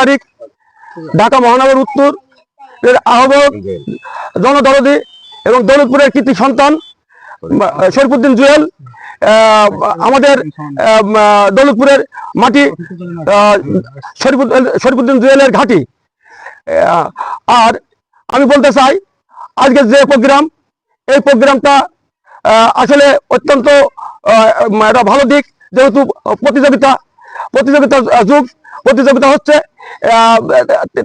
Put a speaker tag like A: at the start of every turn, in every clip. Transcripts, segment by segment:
A: তারিখ ঢাকা মহানগর উত্তর এর আহ্বায়ক জনদরদি এবং দৌলতপুরের কৃতি সন্তান শরীফুদ্দিন জুয়েল আমাদের দৌলতপুরের মাটি শরীফুদ্দিন জুয়েলের ঘাঁটি। আর আমি বলতে চাই আজকের যে প্রোগ্রাম এই প্রোগ্রামটা আসলে অত্যন্ত একটা ভালো দিক যেহেতু প্রতিযোগিতা প্রতিযোগিতার যুগ প্রতিযোগিতা হচ্ছে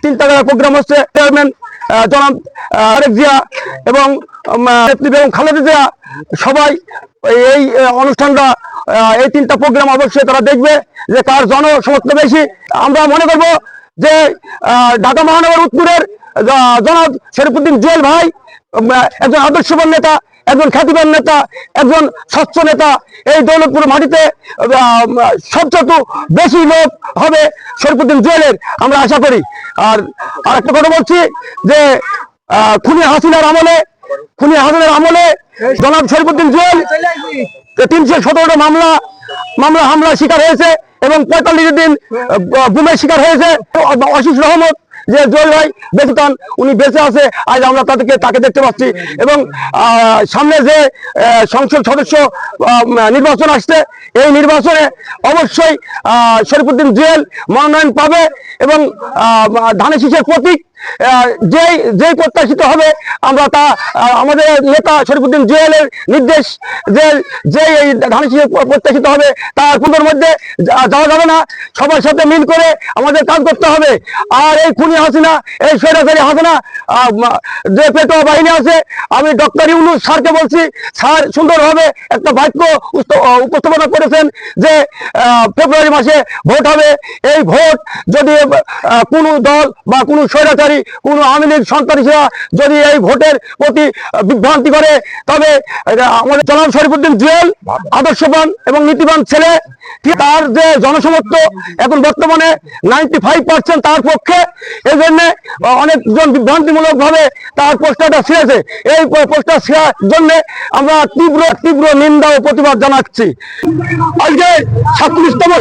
A: তিন টাকার প্রোগ্রাম হচ্ছে, চেয়ারম্যান জনাব আরেক জিয়া এবং বেগম খালেদা জিয়া সবাই এই অনুষ্ঠানটা এই তিনটা প্রোগ্রাম অবশ্যই তারা দেখবে যে কার জনসমর্থন বেশি। আমরা মনে করব যে ঢাকা মহানগর উত্তরের জনাব শরীফুদ্দিন জুয়েল ভাই একজন আদর্শবান নেতা একজন খ্যাতিবান নেতা, একজন স্বচ্ছ নেতা, এই দৌলতপুর মাটিতে সবচেয়ে বেশি লোক হবে শরীফুদ্দিন জুয়েলের, আমরা আশা করি। আর আর একটা কথা বলছি যে খুনি হাসিনার আমলে, খুনি হাসিনার আমলে জনাব শরীফুদ্দিন জুয়েল, তিনশো সতেরোটা মামলা মামলা হামলা শিকার হয়েছে। এবং পঁয়তাল্লিশ দিন ঘুমের শিকার হয়েছে। অশিস রহমত যে জয় ভাই বেঁচে তান উনি বেঁচে আছে। আজ আমরা তাদেরকে, তাকে দেখতে পাচ্ছি। এবং সামনে যে সংসদ সদস্য নির্বাচন আসছে, এই নির্বাচনে অবশ্যই শরীফ শরীফুদ্দিন জুয়েল মনোনয়ন পাবে এবং ধানে ধানের শীষের প্রতীক যেই যেই প্রত্যাশিত হবে, আমরা তা আমাদের নেতা শরীফুদ্দিন জুয়েলের নির্দেশ যে যে এই শীষের প্রত্যাশিত হবে, তার পুজোর মধ্যে যাওয়া যাবে না। সবার সাথে মিল করে আমাদের কাজ করতে হবে। আর এই খুনি হাসিনা, এই স্বৈরাচারী হাসিনা যে পেটোয়া বাহিনী আছে, আমি ডক্টর ইউনুস স্যারকে বলছি, স্যার সুন্দরভাবে একটা বাক্য উপস্থাপনা করেছেন যে ফেব্রুয়ারি মাসে ভোট হবে। এই ভোট যদি কোনো দল বা কোনো স্বৈরাচারী কোনো আওয়ামী লীগ সন্ত্রাসীরা যদি এই ভোটের প্রতি বিভ্রান্তি করে, তবে আমাদের জনাব শরীফুদ্দিন জুয়েল, আদর্শবান এবং নীতিবান ছেলে তার যে জনসমর্থ এখন বর্তমানে নাইনটি ফাইভ পার্সেন্ট তার পক্ষে এই জন্য অনেকজন বিভ্রান্তিমূলক ভাবে তার পোস্টারটা ছিঁড়েছে। এই পোস্টার ছিঁড়ার জন্য আমরা তীব্র তীব্র নিন্দা ও প্রতিবাদ জানাচ্ছি। আজকে সাতত্রিশতম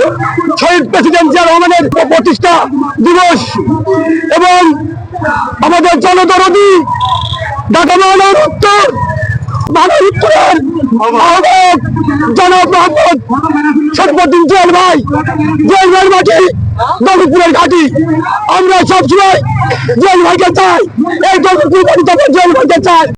A: শহীদ প্রেসিডেন্ট জিয়া রহমানের প্রতিষ্ঠা দিবস এবং আমাদের জনদরদি, ঢাকা মহানগর উত্তর মানব উত্তরের আহ্বায়ক জেল ভাই জেল ভাই মাটি, দৌলতপুরের ঘাটি। আমরা সবসময় জেল ভাইকে চাই, এই দলপুর জেল ভাইকে চাই।